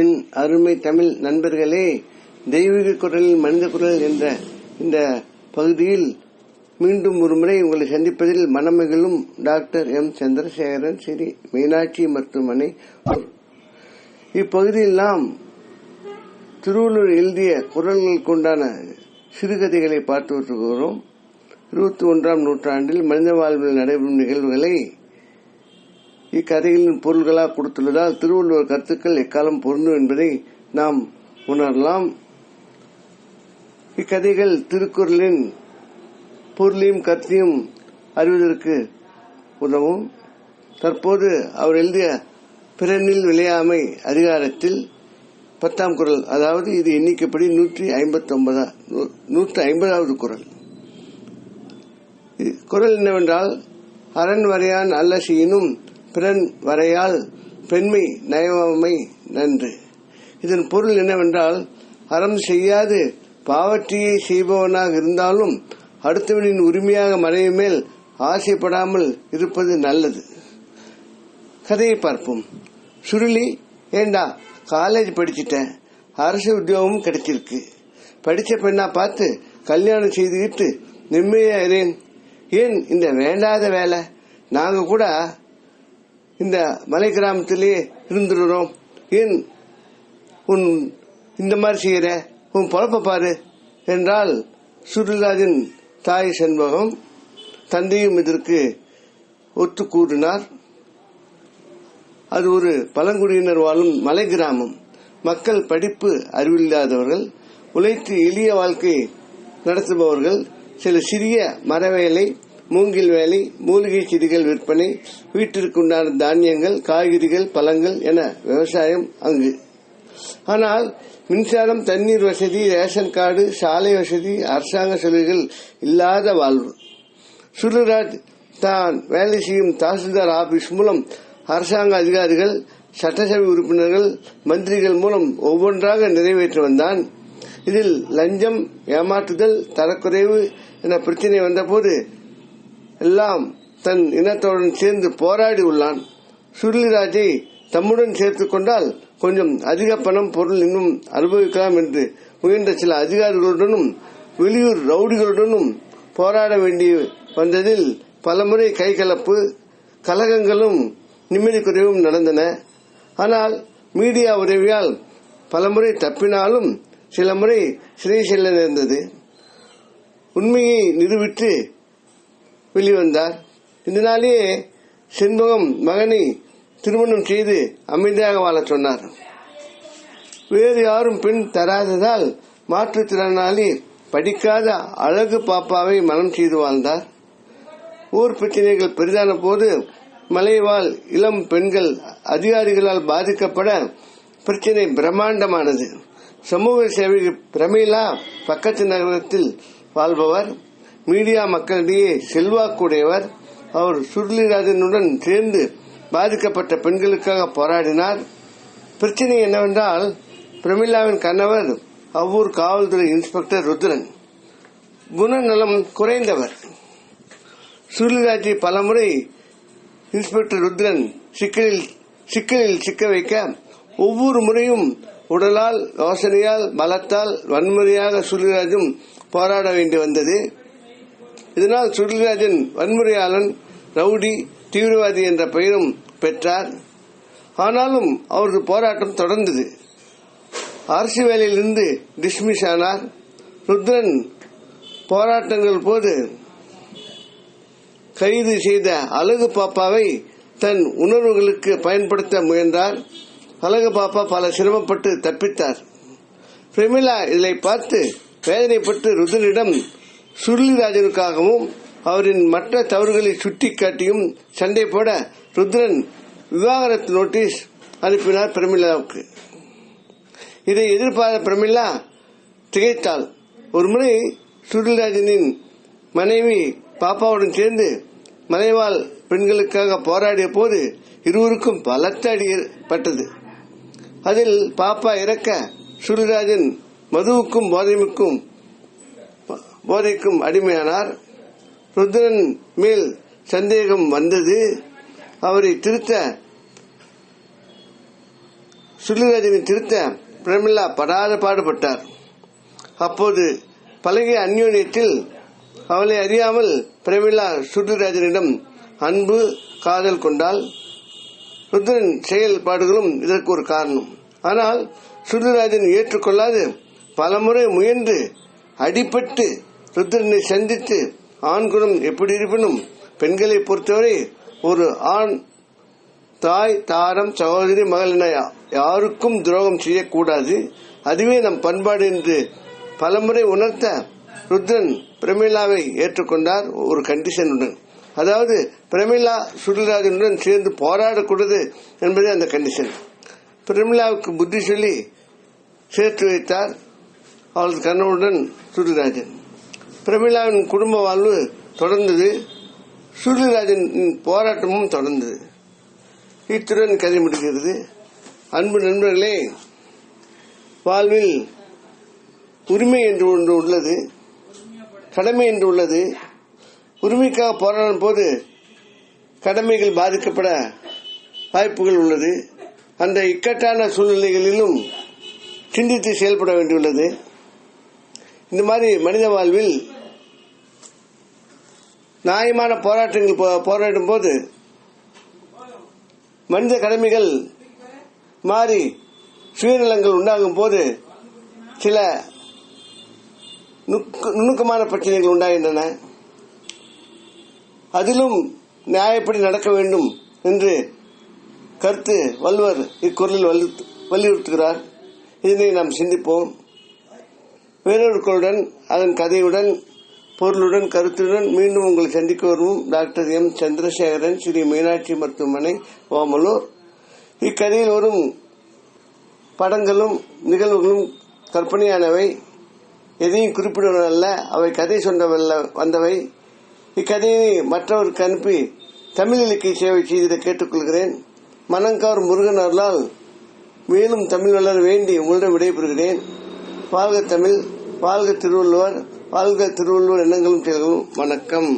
என் அருமை தமிழ் நண்பர்களே தெய்வீக குரலில் மனித குரல் என்ற இந்த பகுதியில் மீண்டும் ஒருமுறை உங்களை சந்திப்பதில் மனமகிழும் டாக்டர் எம். சந்திரசேகரன் ஸ்ரீ மீனாட்சி மருத்துவமனை. இப்பகுதியில் நாம் திருவள்ளுவர் எழுதிய குரல்களுக்கு உண்டான சிறுகதைகளை பார்த்து வருகிறோம். இருபத்தி ஒன்றாம் நூற்றாண்டில் மனித வாழ்வில் நடைபெறும் நிகழ்வுகளை இக்கதைகளின் பொருள்களாக கொடுத்துள்ளதால் திருவள்ளுவர் கருத்துக்கள் எக்காலம் பொருந்தும் என்பதை நாம் உணரலாம். இக்கதைகள் திருக்குறளின் பொருளையும் கருத்தையும் அறிவதற்கு உதவும். தற்போது அவர் எழுதிய பிறனில் விளையாமை அதிகாரத்தில் பத்தாம் குரல் அதாவது இது எண்ணிக்கைப்படி நூற்றி ஐம்பத்தி ஒன்பதா நூற்றி ஐம்பதாவது குரல். குரல் என்னவென்றால் அரண் வரையான் அல்ல செய்யினும் பிறன் வரையால் பெண்மை நயவமை நன்று. இதன் பொருள் என்னவென்றால் அறம் செய்யாது பாவற்றியை செய்பவனாக இருந்தாலும் அடுத்தவனின் உரிமையாக மனைவி மேல் ஆசைப்படாமல் இருப்பது நல்லது. கதையை பார்ப்போம். சுருளி ஏண்டா காலேஜ் படிச்சுட்டேன் அரசு உத்தியோகமும் கிடைச்சிருக்கு. படிச்ச பெண்ணா பார்த்து கல்யாணம் செய்துக்கிட்டு நிம்மதியா இருேன் ஏன் இந்த வேண்டாத வேலை? நாங்க கூட இந்த மலை கிராமத்திலேயே இருந்துடுறோம். ஏன் உன் இந்த மாதிரி செய்யற? உன் பொழப்ப பாரு என்றால் சுருளாஜின் தாய் செண்பகம் தந்தையும் இதற்கு ஒத்து கூறினார். அது ஒரு பழங்குடியினர் வாழும் மலை கிராமம். மக்கள் படிப்பு அறிவில்லாதவர்கள் உழைத்து எளிய வாழ்க்கை நடத்துபவர்கள் சில சிறிய மரவேலை மூங்கில் வேலை மூலிகை செடிகள் விற்பனை வீட்டிற்குண்டான தானியங்கள் காய்கறிகள் பழங்கள் என விவசாயம் அங்கு. ஆனால் மின்சாரம் தண்ணீர் வசதி ரேஷன் கார்டு சாலை வசதி அரசாங்க சலுகைகள் இல்லாத வாழ்வு. சுருராஜ் தான் வேலை செய்யும் தாசில்தார் ஆபீஸ் மூலம் அரசாங்க அதிகாரிகள் சட்டசபை உறுப்பினர்கள் மந்திரிகள் மூலம் ஒவ்வொன்றாக நிறைவேற்றி வந்தான். இதில் லஞ்சம் ஏமாற்றுதல் தரக்குறைவு என பிரச்சனை வந்தபோது எல்லாம் தன் இனத்துடன் சேர்ந்து போராடி உள்ளான். சுருளிராஜை தம்முடன் சேர்த்துக் கொண்டால் கொஞ்சம் அதிக பணம் பொருள் இன்னும் அனுபவிக்கலாம் என்று முயன்ற சில அதிகாரிகளுடனும் வெளியூர் ரவுடிகளுடனும் போராட வேண்டி வந்ததில் பலமுறை கைகலப்பு கலகங்களும் நிம்மதி குறைவும் நடந்தன. ஆனால் மீடியா உதவியால் பலமுறை தப்பினாலும் சில முறை சிறை செல்ல நேர்ந்தது உண்மையை நிரூபித்து வெளிவந்தார். இதனாலேயே செண்பகம் மகனை திருமணம் செய்து அமைதியாக வாழச் சொன்னார். வேறு யாரும் பெண் தராததால் மாற்றுத்திறனாளி படிக்காத அழகு பாப்பாவை மனம் செய்து வாழ்ந்தார். ஊர் பிரச்சனைகள் பெரிதான போது மலைவாழ் இளம் பெண்கள் அதிகாரிகளால் பாதிக்கப்பட பிரச்சனை பிரம்மாண்டமானது. சமூக சேவை பிரமிளா பக்கத்து நகரத்தில் வாழ்பவர். மீடியா மக்களிடையே செல்வாக்குடையவர் அவர் சுருளிராஜனுடன் சேர்ந்து பாதிக்கப்பட்ட பெண்களுக்காக போராடினார். பிரச்சனை என்னவென்றால் பிரமிளாவின் கணவர் அவ்வூர் காவல்துறை இன்ஸ்பெக்டர் ருத்ரன். குணநலம் குறைந்தவர். சுருளிராஜை பலமுறை இன்ஸ்பெக்டர் ருத்ரன் சிக்கலில் சிக்கலில் சிக்க வைக்க ஒவ்வொரு முறையும் உடலால் யோசனையால் பலத்தால் வன்முறையாக சுருளிராஜும் போராட வேண்டி வந்தது. இதனால் சுருளிராஜன் வன்முறையாளன் ரவுடி தீவிரவாதி என்ற பெயரும் பெற்றார். ஆனாலும் அவரது போராட்டம் தொடர்ந்தது. அரசு வேலையிலிருந்து டிஸ்மிஸ் ஆனார் ருத்ரன் போராட்டங்கள் போது கைது செய்த அழகு பாப்பாவை தன் உணர்வுகளுக்கு பயன்படுத்த முயன்றார். அழகு பாப்பா பல சிரமப்பட்டு தப்பித்தார். பிரமிளா இதை பார்த்து வேதனைப்பட்டு ருத்ரனிடம் சுருளிராஜனுக்காகவும் அவரின் மற்ற தவறுகளை சுட்டிக்காட்டியும் சண்டை போட ருத்ரன் விவாகரத்து நோட்டீஸ் அனுப்பினார் பிரமிளாவுக்கு. இதை எதிர்பார்த்த பிரமிளா திகைத்தாள். ஒருமுறை சுருளிராஜனின் மனைவி பாப்பாவுடன் சேர்ந்து மலைவாழ் பெண்களுக்காக போராடிய போது இருவருக்கும் பலத்த அடி பட்டது அதில் பாப்பா இறக்க சுருளிராஜன் மதுவுக்கும் போதைமுக்கும் போதைக்கும் அடிமையானார். ருத்ரன் மேல் சந்தேகம் வந்தது. அவரை திருத்த சுருளிராஜனை திருத்த பிரமிளா படாத பாடுபட்டார். அப்போது பழகிய அந்யோன்யத்தில் அவளை அறியாமல் பிரமிளா சுற்றுராஜனிடம் அன்பு காதல் கொண்டால் ருத்ரன் செயல்பாடுகளும் இதற்கு ஒரு காரணம். ஆனால் சுற்றுராஜன் ஏற்றுக்கொள்ளாது பலமுறை முயன்று அடிபட்டு ருத்ரனை சந்தித்து ஆண் குணம் எப்படி இருப்பினும்? பெண்களை பொறுத்தவரை ஒரு ஆண் தாய் தாரம் சகோதரி மகள் என யாருக்கும் துரோகம் செய்யக்கூடாது. அதுவே நம் பண்பாடு என்று பலமுறை உணர்த்த ருத்ரன் பிரமிளாவை ஏற்றுக்கொண்டார் ஒரு கண்டிஷனுடன் அதாவது பிரமிளா சுடுராஜனுடன் சேர்ந்து போராடக்கூடாது என்பதே அந்த கண்டிஷன் பிரமிளாவுக்கு புத்தி சொல்லி சேர்த்து வைத்தார் அவளது கணவனுடன் சுடுராஜன் பிரமிளாவின் குடும்ப வாழ்வு தொடர்ந்தது. சூரியராஜன் போராட்டமும் தொடர்ந்தது. இத்துடன் கதை முடிகிறது. அன்பு நண்பர்களே வாழ்வில் உரிமை என்று ஒன்று உள்ளது கடமை என்று உள்ளது. உரிமைக்காக போராடும் போது கடமைகள் பாதிக்கப்பட வாய்ப்புகள் உள்ளது. அந்த இக்கட்டான சூழ்நிலைகளிலும் சிந்தித்து செயல்பட வேண்டியுள்ளது. இந்த மாதிரி மனித வாழ்வில் நியாயமான போராட்டங்கள் போ- போராடும் போது மனித கடமைகள் மாறி சுயநலங்கள் உண்டாகும் போது சில நுணுக்கமான பிரச்சனைகள் உண்டாகின்றன. அதிலும் நியாயப்படி நடக்க வேண்டும் என்று கருத்து வள்ளுவர் இக்குரலில் வலியுறுத்துகிறார். இதனை நாம் சிந்திப்போம். வேறொருக்களுடன் அதன் கதையுடன் பொருளுடன் கருத்துடன் மீண்டும் உங்களை சந்திக்க வருவோம். Doctor M. சந்திரசேகரன் ஸ்ரீ மீனாட்சி மருத்துவமனை ஓமலூர். இக்கதையில் வரும் படங்களும் நிகழ்வுகளும் கற்பனையானவை. எதையும் குறிப்பிடுவதல்ல அவை கதை சொன்னவல்ல வந்தவை. இக்கதையை மற்றவருக்கு அனுப்பி தமிழ் இலக்கிய சேவை செய்திட கேட்டுக்கொள்கிறேன். மனங்கார் முருகன் அருளால் மேலும் தமிழ் வளர வேண்டி உங்களிடம் விடைபெறுகிறேன். வாழ்க தமிழ் வாழ்க திருவள்ளுவர் வாழ்க திருவள்ளுவர் எண்ணங்களும் செயல்களும் வணக்கம்.